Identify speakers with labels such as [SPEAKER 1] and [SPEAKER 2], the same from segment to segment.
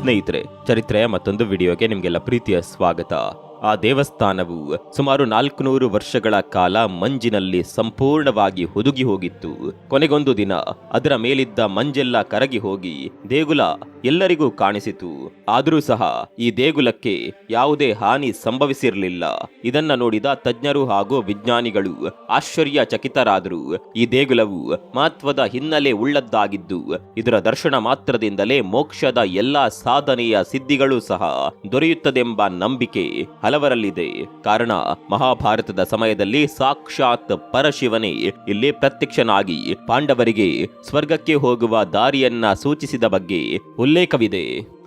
[SPEAKER 1] ಸ್ನೇಹಿತರೆ ಚರಿತ್ರೆಯ ಮತ್ತೊಂದು ವಿಡಿಯೋಗೆ ನಿಮಗೆಲ್ಲ ಪ್ರೀತಿಯ ಸ್ವಾಗತ. ಆ ದೇವಸ್ಥಾನವು ಸುಮಾರು ನಾಲ್ಕುನೂರು ವರ್ಷಗಳ ಕಾಲ ಮಂಜಿನಲ್ಲಿ ಸಂಪೂರ್ಣವಾಗಿ ಹುದುಗಿ ಹೋಗಿತ್ತು. ಕೊನೆಗೊಂದು ದಿನ ಅದರ ಮೇಲಿದ್ದ ಮಂಜೆಲ್ಲ ಕರಗಿ ಹೋಗಿ ದೇಗುಲ ಎಲ್ಲರಿಗೂ ಕಾಣಿಸಿತು. ಆದರೂ ಸಹ ಈ ದೇಗುಲಕ್ಕೆ ಯಾವುದೇ ಹಾನಿ ಸಂಭವಿಸಿರಲಿಲ್ಲ. ಇದನ್ನ ನೋಡಿದ ತಜ್ಞರು ಹಾಗೂ ವಿಜ್ಞಾನಿಗಳು ಆಶ್ಚರ್ಯಚಕಿತರಾದರು. ಈ ದೇಗುಲವು ಮಹತ್ವದ ಹಿನ್ನೆಲೆ ಉಳ್ಳದ್ದಾಗಿದ್ದು, ಇದರ ದರ್ಶನ ಮಾತ್ರದಿಂದಲೇ ಮೋಕ್ಷದ ಎಲ್ಲಾ ಸಾಧನೆಯ ಸಿದ್ಧಿಗಳು ಸಹ ದೊರೆಯುತ್ತದೆಂಬ ನಂಬಿಕೆ ಹಲವರಲ್ಲಿದೆ. ಕಾರಣ, ಮಹಾಭಾರತದ ಸಮಯದಲ್ಲಿ ಸಾಕ್ಷಾತ್ ಪರಶಿವನೇ ಇಲ್ಲಿ ಪ್ರತ್ಯಕ್ಷನಾಗಿ ಪಾಂಡವರಿಗೆ ಸ್ವರ್ಗಕ್ಕೆ ಹೋಗುವ ದಾರಿಯನ್ನ ಸೂಚಿಸಿದ ಬಗ್ಗೆ मुल्ले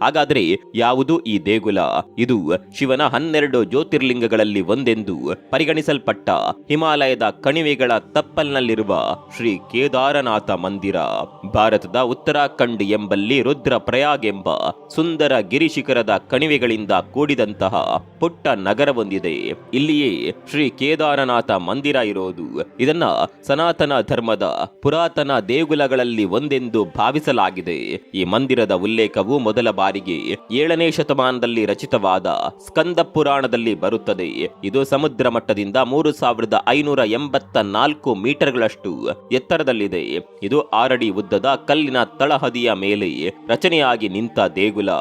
[SPEAKER 1] ಹಾಗಾದ್ರೆ ಯಾವುದು ಈ ದೇಗುಲ? ಇದು ಶಿವನ ಹನ್ನೆರಡು ಜ್ಯೋತಿರ್ಲಿಂಗಗಳಲ್ಲಿ ಒಂದೆಂದು ಪರಿಗಣಿಸಲ್ಪಟ್ಟ ಹಿಮಾಲಯದ ಕಣಿವೆಗಳ ತಪ್ಪಲ್ನಲ್ಲಿರುವ ಶ್ರೀ ಕೇದಾರನಾಥ ಮಂದಿರ. ಭಾರತದ ಉತ್ತರಾಖಂಡ್ ಎಂಬಲ್ಲಿ ರುದ್ರ ಪ್ರಯಾಗ್ ಎಂಬ ಸುಂದರ ಗಿರಿಶಿಖರದ ಕಣಿವೆಗಳಿಂದ ಕೂಡಿದಂತಹ ಪುಟ್ಟ ನಗರವೊಂದಿದೆ. ಇಲ್ಲಿಯೇ ಶ್ರೀ ಕೇದಾರನಾಥ ಮಂದಿರ ಇರೋದು. ಇದನ್ನ ಸನಾತನ ಧರ್ಮದ ಪುರಾತನ ದೇಗುಲಗಳಲ್ಲಿ ಒಂದೆಂದು ಭಾವಿಸಲಾಗಿದೆ. ಈ ಮಂದಿರದ ಉಲ್ಲೇಖವು ಮೊದಲ ಬಾರಿಗೆ ಏಳನೇ ಶತಮಾನದಲ್ಲಿ ರಚಿತವಾದ ಸ್ಕಂದ ಪುರಾಣದಲ್ಲಿ ಬರುತ್ತದೆ. ಇದು ಸಮುದ್ರ ಮಟ್ಟದಿಂದ ಮೂರು ಸಾವಿರದ ಐನೂರ ಎಂಬತ್ತ ನಾಲ್ಕು ಮೀಟರ್ಗಳಷ್ಟು ಎತ್ತರದಲ್ಲಿದೆ. ಇದು ಆರಡಿ ಉದ್ದದ ಕಲ್ಲಿನ ತಳಹದಿಯ ಮೇಲೆ ರಚನೆಯಾಗಿ ನಿಂತ ದೇಗುಲ.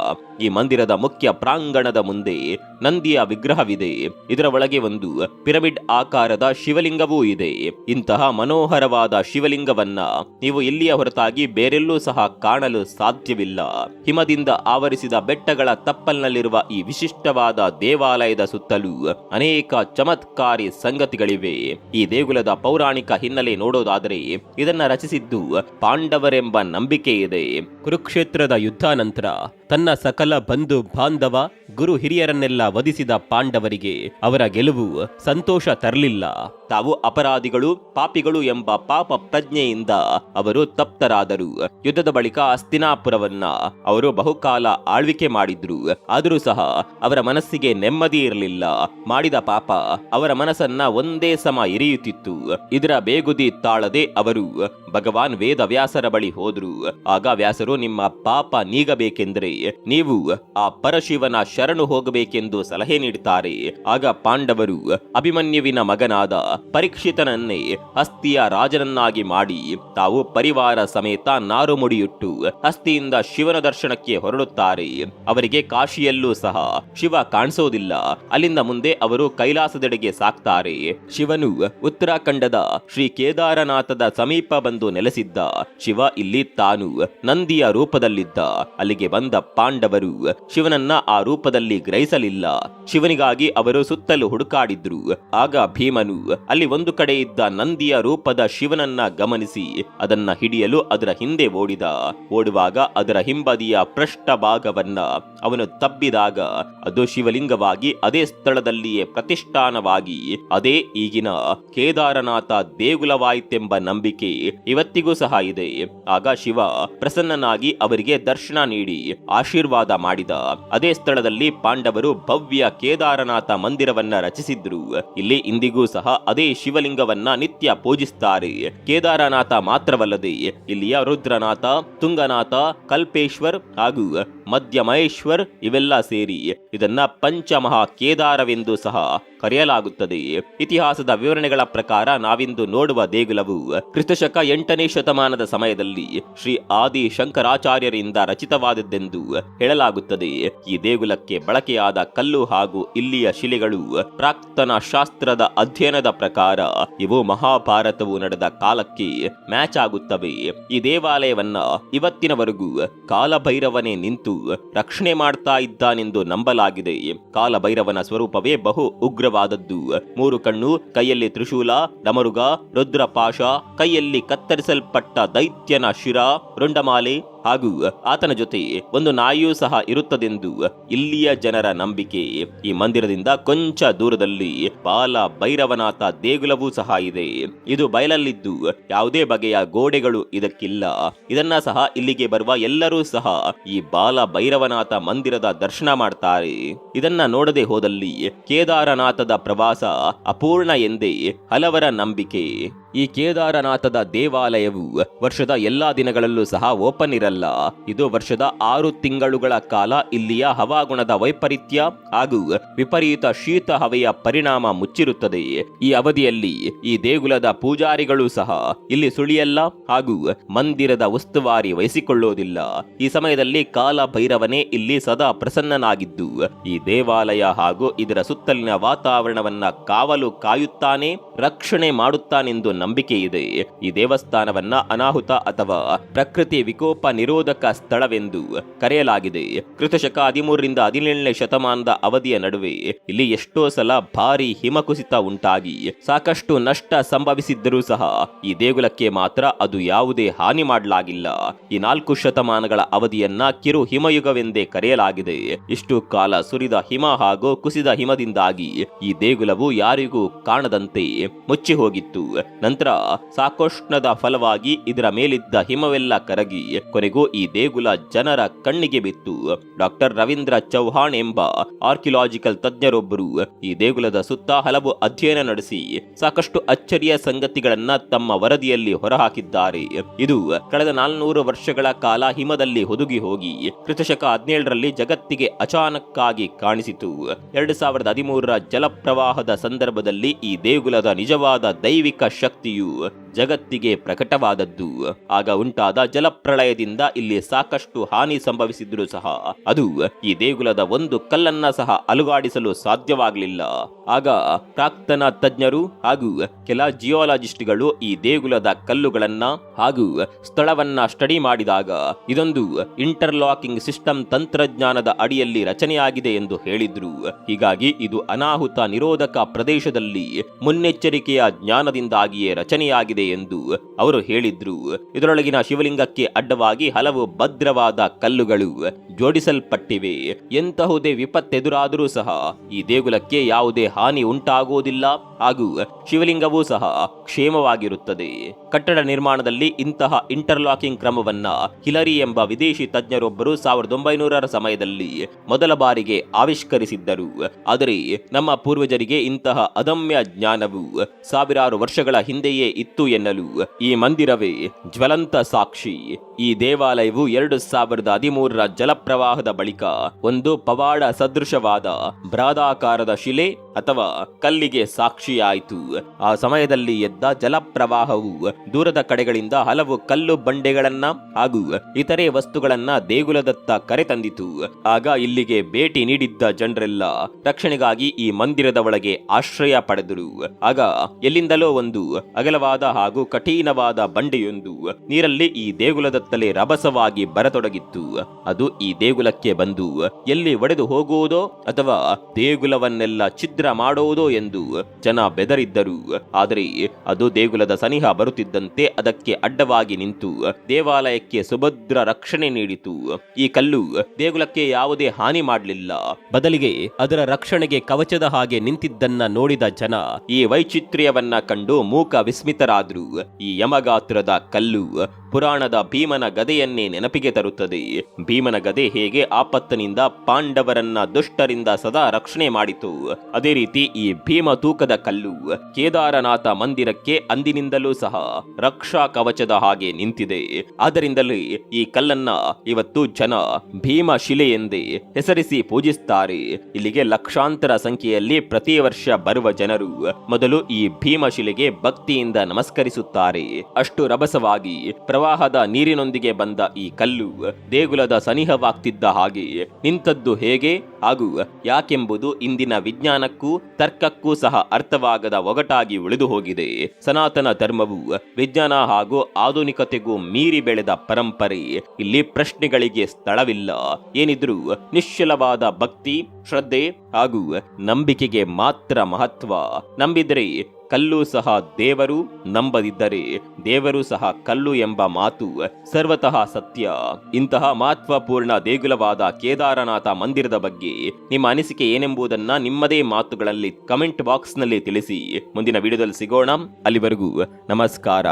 [SPEAKER 1] ಈ ಮಂದಿರದ ಮುಖ್ಯ ಪ್ರಾಂಗಣದ ಮುಂದೆ ನಂದಿಯ ವಿಗ್ರಹವಿದೆ. ಇದರ ಒಳಗೆ ಒಂದು ಪಿರಮಿಡ್ ಆಕಾರದ ಶಿವಲಿಂಗವೂ ಇದೆ. ಇಂತಹ ಮನೋಹರವಾದ ಶಿವಲಿಂಗವನ್ನ ನೀವು ಇಲ್ಲಿಯ ಹೊರತಾಗಿ ಬೇರೆಲ್ಲೂ ಸಹ ಕಾಣಲು ಸಾಧ್ಯವಿಲ್ಲ. ಹಿಮದಿಂದ ಆವರಿಸಿದ ಬೆಟ್ಟಗಳ ತಪ್ಪಲ್ನಲ್ಲಿರುವ ಈ ವಿಶಿಷ್ಟವಾದ ದೇವಾಲಯದ ಸುತ್ತಲೂ ಅನೇಕ ಚಮತ್ಕಾರಿ ಸಂಗತಿಗಳಿವೆ. ಈ ದೇಗುಲದ ಪೌರಾಣಿಕ ಹಿನ್ನೆಲೆ ನೋಡೋದಾದರೆ ಇದನ್ನ ರಚಿಸಿದ್ದು ಪಾಂಡವರೆಂಬ ನಂಬಿಕೆ ಇದೆ ಕುರುಕ್ಷೇತ್ರದ ಯುದ್ಧ ನಂತರ ತನ್ನ ಸಕಲ ಬಂಧು ಬಾಂಧವ, ಗುರು ಹಿರಿಯರನ್ನೆಲ್ಲ ವಧಿಸಿದ ಪಾಂಡವರಿಗೆ ಅವರ ಗೆಲುವು ಸಂತೋಷ ತರಲಿಲ್ಲ. ತಾವು ಅಪರಾಧಿಗಳು, ಪಾಪಿಗಳು ಎಂಬ ಪಾಪ ಪ್ರಜ್ಞೆಯಿಂದ ಅವರು ತಪ್ತರಾದರು. ಯುದ್ಧದ ಬಳಿಕ ಅಸ್ತಿನಾಪುರವನ್ನ ಅವರು ಬಹುಕಾಲ ಆಳ್ವಿಕೆ ಮಾಡಿದ್ರು. ಆದರೂ ಸಹ ಅವರ ಮನಸ್ಸಿಗೆ ನೆಮ್ಮದಿ ಇರಲಿಲ್ಲ. ಮಾಡಿದ ಪಾಪ ಅವರ ಮನಸ್ಸನ್ನ ಒಂದೇ ಸಮ ಇರಿಯುತ್ತಿತ್ತು. ಇದರ ಬೇಗುದಿ ತಾಳದೆ ಅವರು ಭಗವಾನ್ ವೇದ ವ್ಯಾಸರ ಬಳಿ ಹೋದ್ರು. ಆಗ ವ್ಯಾಸರು, ನಿಮ್ಮ ಪಾಪ ನೀಗಬೇಕೆಂದರೆ ನೀವು ಆ ಪರಶಿವನ ಶರಣು ಹೋಗಬೇಕೆಂದು ಸಲಹೆ ನೀಡುತ್ತಾರೆ. ಆಗ ಪಾಂಡವರು ಅಭಿಮನ್ಯುವಿನ ಮಗನಾದ ಪರೀಕ್ಷಿತನನ್ನೇ ಹಸ್ತಿಯ ರಾಜನನ್ನಾಗಿ ಮಾಡಿ ತಾವು ಪರಿವಾರ ಸಮೇತ ನಾರು ಮುಡಿಯುಟ್ಟು ಹಸ್ತಿಯಿಂದ ಶಿವನ ದರ್ಶನಕ್ಕೆ ಹೊರಡುತ್ತಾರೆ. ಅವರಿಗೆ ಕಾಶಿಯಲ್ಲೂ ಸಹ ಶಿವ ಕಾಣಿಸೋದಿಲ್ಲ. ಅಲ್ಲಿಂದ ಮುಂದೆ ಅವರು ಕೈಲಾಸದೆಡೆಗೆ ಸಾಕ್ತಾರೆ. ಶಿವನು ಉತ್ತರಾಖಂಡದ ಶ್ರೀ ಕೇದಾರನಾಥದ ಸಮೀಪ ಬಂದು ನೆಲೆಸಿದ್ದ. ಶಿವ ಇಲ್ಲಿ ತಾನು ನಂದಿಯ ರೂಪದಲ್ಲಿದ್ದ. ಅಲ್ಲಿಗೆ ಬಂದ ಪಾಂಡವರು ಶಿವನನ್ನ ಆ ರೂಪದಲ್ಲಿ ಗ್ರಹಿಸಲಿಲ್ಲ. ಶಿವನಿಗಾಗಿ ಅವರು ಸುತ್ತಲೂ ಹುಡುಕಾಡಿದ್ರು. ಆಗ ಭೀಮನು ಅಲ್ಲಿ ಒಂದು ಕಡೆ ಇದ್ದ ನಂದಿಯ ರೂಪದ ಶಿವನನ್ನ ಗಮನಿಸಿ, ಅದನ್ನ ಹಿಡಿಯಲು ಅದರ ಹಿಂದೆ ಓಡಿದ. ಓಡುವಾಗ ಅದರ ಹಿಂಬದಿಯ ಪೃಷ್ಠ ಭಾಗವನ್ನ ಅವನು ತಬ್ಬಿದಾಗ, ಅದು ಶಿವಲಿಂಗವಾಗಿ ಅದೇ ಸ್ಥಳದಲ್ಲಿಯೇ ಪ್ರತಿಷ್ಠಾನವಾಗಿ, ಅದೇ ಈಗಿನ ಕೇದಾರನಾಥ ದೇಗುಲವಾಯಿತೆಂಬ ನಂಬಿಕೆ ಇವತ್ತಿಗೂ ಸಹ ಇದೆ. ಆಗ ಶಿವ ಪ್ರಸನ್ನನಾಗಿ ಅವರಿಗೆ ದರ್ಶನ ನೀಡಿ ಆಶೀರ್ವಾದ ಮಾಡಿದ. ಅದೇ ಸ್ಥಳದಲ್ಲಿ ಪಾಂಡವರು ಭವ್ಯ ಕೇದಾರನಾಥ ಮಂದಿರವನ್ನ ರಚಿಸಿದ್ರು. ಇಲ್ಲಿ ಇಂದಿಗೂ ಸಹ ಅದೇ ಶಿವಲಿಂಗವನ್ನ ನಿತ್ಯ ಪೂಜಿಸ್ತಾರೆ. ಕೇದಾರನಾಥ ಮಾತ್ರವಲ್ಲದೆ ಇಲ್ಲಿಯ ರುದ್ರನಾಥ, ತುಂಗನಾಥ, ಕಲ್ಪೇಶ್ವರ್ ಹಾಗೂ ಮಧ್ಯಮಹೇಶ್ವರ್ ಇವೆಲ್ಲ ಸೇರಿ ಇದನ್ನ ಪಂಚಮಹಾ ಕೇದಾರವೆಂದು ಸಹ ಕರೆಯಲಾಗುತ್ತದೆ. ಇತಿಹಾಸದ ವಿವರಣೆಗಳ ಪ್ರಕಾರ ನಾವಿಂದು ನೋಡುವ ದೇಗುಲವು ಕ್ರಿಸ್ತಶಕ ಎಂಟನೇ ಶತಮಾನದ ಸಮಯದಲ್ಲಿ ಶ್ರೀ ಆದಿ ಶಂಕರಾಚಾರ್ಯರಿಂದ ರಚಿತವಾದದ್ದೆಂದು ಹೇಳಲಾಗುತ್ತದೆ. ಈ ದೇಗುಲಕ್ಕೆ ಬಳಕೆಯಾದ ಕಲ್ಲು ಹಾಗೂ ಇಲ್ಲಿಯ ಶಿಲೆಗಳು ಪ್ರಾಕ್ತನ ಶಾಸ್ತ್ರದ ಅಧ್ಯಯನದ ಪ್ರಕಾರ ಇವು ಮಹಾಭಾರತವು ನಡೆದ ಕಾಲಕ್ಕೆ ಮ್ಯಾಚ್ ಆಗುತ್ತವೆ. ಈ ದೇವಾಲಯವನ್ನ ಇವತ್ತಿನವರೆಗೂ ಕಾಲಭೈರವನೇ ನಿಂತು ರಕ್ಷಣೆ ಮಾಡ್ತಾ ಇದ್ದಾನೆಂದು ನಂಬಲಾಗಿದೆ. ಕಾಲಭೈರವನ ಸ್ವರೂಪವೇ ಬಹು ಉಗ್ರವಾದದ್ದು. ಮೂರು ಕಣ್ಣು, ಕೈಯಲ್ಲಿ ತ್ರಿಶೂಲ, ಡಮರುಗ, ರುದ್ರಪಾಶ, ಕೈಯಲ್ಲಿ ಕತ್ತರಿಸಲ್ಪಟ್ಟ ದೈತ್ಯನ ಶಿರ, ರುಂಡಮಾಲೆ ಹಾಗೂ ಆತನ ಜೊತೆ ಒಂದು ನಾಯಿಯೂ ಸಹ ಇರುತ್ತದೆಂದು ಇಲ್ಲಿಯ ಜನರ ನಂಬಿಕೆ. ಈ ಮಂದಿರದಿಂದ ಕೊಂಚ ದೂರದಲ್ಲಿ ಬಾಲ ಭೈರವನಾಥ ದೇಗುಲವೂ ಸಹ ಇದೆ. ಇದು ಬಯಲಲ್ಲಿದ್ದು ಯಾವುದೇ ಬಗೆಯ ಗೋಡೆಗಳು ಇದಕ್ಕಿಲ್ಲ. ಇದನ್ನ ಸಹ ಇಲ್ಲಿಗೆ ಬರುವ ಎಲ್ಲರೂ ಸಹ ಈ ಬಾಲ ಭೈರವನಾಥ ಮಂದಿರದ ದರ್ಶನ ಮಾಡ್ತಾರೆ. ಇದನ್ನ ನೋಡದೆ ಹೋದಲ್ಲಿ ಕೇದಾರನಾಥದ ಪ್ರವಾಸ ಅಪೂರ್ಣ ಎಂದೇ ಹಲವರ ನಂಬಿಕೆ. ಈ ಕೇದಾರನಾಥದ ದೇವಾಲಯವು ವರ್ಷದ ಎಲ್ಲಾ ದಿನಗಳಲ್ಲೂ ಸಹ ಓಪನ್ ಇರಲ್ಲ. ಅಲ್ಲ. ಇದು ವರ್ಷದ ಆರು ತಿಂಗಳುಗಳ ಕಾಲ ಇಲ್ಲಿಯ ಹವಾಗುಣದ ವೈಪರೀತ್ಯ ಹಾಗೂ ವಿಪರೀತ ಶೀತ ಹವೆಯ ಪರಿಣಾಮ ಮುಚ್ಚಿರುತ್ತದೆ. ಈ ಅವಧಿಯಲ್ಲಿ ಈ ದೇಗುಲದ ಪೂಜಾರಿಗಳು ಸಹ ಇಲ್ಲಿ ಸುಳಿಯಲ್ಲ ಹಾಗೂ ಮಂದಿರದ ಉಸ್ತುವಾರಿ ವಹಿಸಿಕೊಳ್ಳುವುದಿಲ್ಲ ಈ ಸಮಯದಲ್ಲಿ ಕಾಲ ಭೈರವನೇ ಇಲ್ಲಿ ಸದಾ ಪ್ರಸನ್ನನಾಗಿದ್ದು, ಈ ದೇವಾಲಯ ಹಾಗೂ ಇದರ ಸುತ್ತಲಿನ ವಾತಾವರಣವನ್ನ ಕಾವಲು ಕಾಯುತ್ತಾನೆ, ರಕ್ಷಣೆ ಮಾಡುತ್ತಾನೆಂದು ನಂಬಿಕೆ ಇದೆ ಈ ದೇವಸ್ಥಾನವನ್ನ ಅನಾಹುತ ಅಥವಾ ಪ್ರಕೃತಿ ವಿಕೋಪ ನಿರೋಧಕ ಸ್ಥಳವೆಂದು ಕರೆಯಲಾಗಿದೆ. ಕೃತಶಕ ಹದಿಮೂರರಿಂದ ಹದಿನೇಳನೇ ಶತಮಾನದ ಅವಧಿಯ ನಡುವೆ ಇಲ್ಲಿ ಎಷ್ಟೋ ಸಲ ಭಾರಿ ಹಿಮಕುಸಿತ ಉಂಟಾಗಿ ಸಾಕಷ್ಟು ನಷ್ಟ ಸಂಭವಿಸಿದ್ದರೂ ಸಹ ಈ ದೇಗುಲಕ್ಕೆ ಮಾತ್ರ ಅದು ಯಾವುದೇ ಹಾನಿ ಮಾಡಲಾಗಿಲ್ಲ. ಈ ನಾಲ್ಕು ಶತಮಾನಗಳ ಅವಧಿಯನ್ನ ಕಿರು ಹಿಮಯುಗವೆಂದೇ ಕರೆಯಲಾಗಿದೆ. ಇಷ್ಟು ಕಾಲ ಸುರಿದ ಹಿಮ ಹಾಗೂ ಕುಸಿದ ಹಿಮದಿಂದಾಗಿ ಈ ದೇಗುಲವು ಯಾರಿಗೂ ಕಾಣದಂತೆ ಮುಚ್ಚಿ ಹೋಗಿತ್ತು. ನಂತರ ಸಾಕೋಷ್ಣದ ಫಲವಾಗಿ ಇದರ ಮೇಲಿದ್ದ ಹಿಮವೆಲ್ಲ ಕರಗಿ ಕೊನೆಗೂ ಈ ದೇಗುಲ ಜನರ ಕಣ್ಣಿಗೆ ಬಿತ್ತು. ಡಾಕ್ಟರ್ ರವೀಂದ್ರ ಚೌಹಾಣ್ ಎಂಬ ಆರ್ಕಿಯಾಲಜಿಕಲ್ ತಜ್ಞರೊಬ್ಬರು ಈ ದೇಗುಲದ ಸುತ್ತ ಹಲವು ಅಧ್ಯಯನ ನಡೆಸಿ ಸಾಕಷ್ಟು ಅಚ್ಚರಿಯ ಸಂಗತಿಗಳನ್ನ ತಮ್ಮ ವರದಿಯಲ್ಲಿ ಹೊರಹಾಕಿದ್ದಾರೆ. ಇದು ಕಳೆದ ನಾಲ್ನೂರು ವರ್ಷಗಳ ಕಾಲ ಹಿಮದಲ್ಲಿ ಹುದುಗಿ ಹೋಗಿ ಕೃತಶಕ ಹದಿನೇಳರಲ್ಲಿ ಜಗತ್ತಿಗೆ ಅಚಾನಕ್ಕಾಗಿ ಕಾಣಿಸಿತು. ಎರಡು ಸಾವಿರದ ಹದಿಮೂರರ ಜಲಪ್ರವಾಹದ ಸಂದರ್ಭದಲ್ಲಿ ಈ ದೇಗುಲದ ನಿಜವಾದ ದೈವಿಕ ಶಕ್ತಿಯು ಜಗತ್ತಿಗೆ ಪ್ರಕಟವಾದದ್ದು. ಆಗ ಉಂಟಾದ ಜಲಪ್ರಳಯದಿಂದ ಇಲ್ಲಿ ಸಾಕಷ್ಟು ಹಾನಿ ಸಂಭವಿಸಿದ್ರು ಸಹ ಅದು ಈ ದೇಗುಲದ ಒಂದು ಕಲ್ಲನ್ನ ಸಹ ಅಲುಗಾಡಿಸಲು ಸಾಧ್ಯವಾಗಲಿಲ್ಲ. ಆಗ ಪ್ರಾಕ್ತನ ತಜ್ಞರು ಹಾಗೂ ಕೆಲ ಜಿಯೋಲಾಜಿಸ್ಟ್ಗಳು ಈ ದೇಗುಲದ ಕಲ್ಲುಗಳನ್ನ ಹಾಗೂ ಸ್ಥಳವನ್ನ ಸ್ಟಡಿ ಮಾಡಿದಾಗ ಇದೊಂದು ಇಂಟರ್ಲಾಕಿಂಗ್ ಸಿಸ್ಟಮ್ ತಂತ್ರಜ್ಞಾನದ ಅಡಿಯಲ್ಲಿ ರಚನೆಯಾಗಿದೆ ಎಂದು ಹೇಳಿದ್ರು. ಹೀಗಾಗಿ ಇದು ಅನಾಹುತ ನಿರೋಧಕ ಪ್ರದೇಶದಲ್ಲಿ ಮುನ್ನೆಚ್ಚರಿಕೆಯ ಜ್ಞಾನದಿಂದಾಗಿಯೇ ರಚನೆಯಾಗಿದೆ ಎಂದು ಅವರು ಹೇಳಿದ್ರು. ಇದರೊಳಗಿನ ಶಿವಲಿಂಗಕ್ಕೆ ಅಡ್ಡವಾಗಿ ಹಲವು ಭದ್ರವಾದ ಕಲ್ಲುಗಳು ಜೋಡಿಸಲ್ಪಟ್ಟಿವೆ. ಎಂತಹುದೇ ವಿಪತ್ತೆದುರಾದರೂ ಸಹ ಈ ದೇಗುಲಕ್ಕೆ ಯಾವುದೇ ಹಾನಿ ಉಂಟಾಗುವುದಿಲ್ಲ ಹಾಗೂ ಶಿವಲಿಂಗವೂ ಸಹ ಕ್ಷೇಮವಾಗಿರುತ್ತದೆ. ಕಟ್ಟಡ ನಿರ್ಮಾಣದಲ್ಲಿ ಇಂತಹ ಇಂಟರ್ಲಾಕಿಂಗ್ ಕ್ರಮವನ್ನ ಹಿಲರಿ ಎಂಬ ವಿದೇಶಿ ತಜ್ಞರೊಬ್ಬರು ಸಾವಿರದ ಒಂಬೈನೂರರ ಸಮಯದಲ್ಲಿ ಮೊದಲ ಬಾರಿಗೆ ಆವಿಷ್ಕರಿಸಿದ್ದರು. ಆದರೆ ನಮ್ಮ ಪೂರ್ವಜರಿಗೆ ಇಂತಹ ಅದಮ್ಯ ಜ್ಞಾನವು ಸಾವಿರಾರು ವರ್ಷಗಳ ಹಿಂದೆಯೇ ಇತ್ತು ಎನ್ನಲು ಈ ಮಂದಿರವೇ ಜ್ವಲಂತ ಸಾಕ್ಷಿ. ಈ ದೇವಾಲಯವು ಎರಡು ಸಾವಿರದ ಹದಿಮೂರರ ಜಲಪ್ರವಾಹದ ಬಳಿಕ ಒಂದು ಪವಾಡ ಸದೃಶವಾದ ಬೃಹದಾಕಾರದ ಶಿಲೆ ಅಥವಾ ಕಲ್ಲಿಗೆ ಸಾಕ್ಷಿಯಾಯಿತು. ಆ ಸಮಯದಲ್ಲಿ ಎದ್ದ ಜಲಪ್ರವಾಹವು ದೂರದ ಕಡೆಗಳಿಂದ ಹಲವು ಕಲ್ಲು ಬಂಡೆಗಳನ್ನ ಹಾಗೂ ಇತರೆ ವಸ್ತುಗಳನ್ನ ದೇಗುಲದತ್ತ ಕರೆತಂದಿತು. ಆಗ ಇಲ್ಲಿಗೆ ಭೇಟಿ ನೀಡಿದ್ದ ಜನರೆಲ್ಲ ರಕ್ಷಣೆಗಾಗಿ ಈ ಮಂದಿರದ ಒಳಗೆ ಆಶ್ರಯ ಪಡೆದರು. ಆಗ ಎಲ್ಲಿಂದಲೋ ಒಂದು ಅಗಲವಾದ ಹಾಗೂ ಕಠಿಣವಾದ ಬಂಡೆಯೊಂದು. ನೀರಲ್ಲಿ ಈ ದೇಗುಲದತ್ತಲೇ ರಭಸವಾಗಿ ಬರತೊಡಗಿತ್ತು. ಅದು ಈ ದೇಗುಲಕ್ಕೆ ಬಂದು, ಎಲ್ಲಿ ಒಡೆದು ಹೋಗುವುದೋ ಅಥವಾ ದೇಗುಲವನ್ನೆಲ್ಲ ಛಿದ್ರ ಮಾಡುವುದೋ ಎಂದು ಜನ ಬೆದರಿದ್ದರು. ಆದರೆ ಅದು ದೇಗುಲದ ಸನಿಹ ಬರುತ್ತಿದ್ದಂತೆ ಅದಕ್ಕೆ ಅಡ್ಡವಾಗಿ ನಿಂತು, ದೇವಾಲಯಕ್ಕೆ ಸುಭದ್ರ ರಕ್ಷಣೆ ನೀಡಿತು. ಈ ಕಲ್ಲು ದೇಗುಲಕ್ಕೆ ಯಾವುದೇ ಹಾನಿ ಮಾಡಲಿಲ್ಲ. ಬದಲಿಗೆ ಅದರ ರಕ್ಷಣೆಗೆ ಕವಚದ ಹಾಗೆ ನಿಂತಿದ್ದನ್ನ ನೋಡಿದ ಜನ ಈ ವೈಚಿತ್ರ್ಯವನ್ನ ಕಂಡು ಮೂಕ ವಿಸ್ಮಿತರಾದ್ರು. ಈ ಯಮಗಾತ್ರದ ಕಲ್ಲು ಪುರಾಣದ ಭೀಮನ ಗದೆಯನ್ನೇ ನೆನಪಿಗೆ ತರುತ್ತದೆ. ಭೀಮನ ಗದೆ ಹೇಗೆ ಆಪತ್ತನಿಂದ ಪಾಂಡವರನ್ನ ದುಷ್ಟರಿಂದ ಸದಾ ರಕ್ಷಣೆ ಮಾಡಿತು. ಅದೇ ರೀತಿ ಈ ಭೀಮ ತೂಕದ ಕಲ್ಲು ಕೇದಾರನಾಥ ಮಂದಿರಕ್ಕೆ ಅಂದಿನಿಂದಲೂ ಸಹ ರಕ್ಷಾ ಕವಚದ ಹಾಗೆ ನಿಂತಿದೆ. ಆದ್ದರಿಂದಲೇ ಈ ಕಲ್ಲನ್ನ ಇವತ್ತು ಜನ ಭೀಮ ಶಿಲೆ ಎಂದೇ ಹೆಸರಿಸಿ ಪೂಜಿಸುತ್ತಾರೆ ಇಲ್ಲಿಗೆ ಲಕ್ಷಾಂತರ ಸಂಖ್ಯೆಯಲ್ಲಿ ಪ್ರತಿ ವರ್ಷ ಬರುವ ಜನರು ಮೊದಲು ಈ ಭೀಮಶಿಲೆಗೆ ಭಕ್ತಿಯಿಂದ ನಮಸ್ಕರಿಸುತ್ತಾರೆ ಅಷ್ಟು ರಭಸವಾಗಿ ಪ್ರವಾಹದ ನೀರಿನೊಂದಿಗೆ ಬಂದ ಈ ಕಲ್ಲು ದೇಗುಲದ ಸನಿಹವಾಗ್ತಿದ್ದ ಹಾಗೆ ನಿಂತದ್ದು ಹೇಗೆ ಹಾಗೂ ಯಾಕೆಂಬುದು ಇಂದಿನ ವಿಜ್ಞಾನಕ್ಕೂ ತರ್ಕಕ್ಕೂ ಸಹ ಅರ್ಥವಾಗದ ಒಗಟಾಗಿ ಉಳಿದು ಹೋಗಿದೆ. ಸನಾತನ ಧರ್ಮವು ವಿಜ್ಞಾನ ಹಾಗೂ ಆಧುನಿಕತೆಗೂ ಮೀರಿ ಬೆಳೆದ ಪರಂಪರೆ. ಇಲ್ಲಿ ಪ್ರಶ್ನೆಗಳಿಗೆ ಸ್ಥಳವಿಲ್ಲ. ಏನಿದ್ರೂ ನಿಶ್ಚಲವಾದ ಭಕ್ತಿ, ಶ್ರದ್ಧೆ ಹಾಗೂ ನಂಬಿಕೆಗೆ ಮಾತ್ರ ಮಹತ್ವ. ನಂಬಿದರೆ ಕಲ್ಲು ಸಹ ದೇವರು ನಂಬದಿದ್ದರೆ, ದೇವರು ಸಹ ಕಲ್ಲು ಎಂಬ ಮಾತು ಸರ್ವತಃ ಸತ್ಯ. ಇಂತಹ ಮಹತ್ವಪೂರ್ಣ ದೇಗುಲವಾದ ಕೇದಾರನಾಥ ಮಂದಿರದ ಬಗ್ಗೆ ನಿಮ್ಮ ಅನಿಸಿಕೆ ಏನೆಂಬುದನ್ನ ನಿಮ್ಮದೇ ಮಾತುಗಳಲ್ಲಿ ಕಮೆಂಟ್ ಬಾಕ್ಸ್ನಲ್ಲಿ ತಿಳಿಸಿ. ಮುಂದಿನ ವಿಡಿಯೋದಲ್ಲಿ ಸಿಗೋಣ. ಅಲ್ಲಿವರೆಗೂ ನಮಸ್ಕಾರ.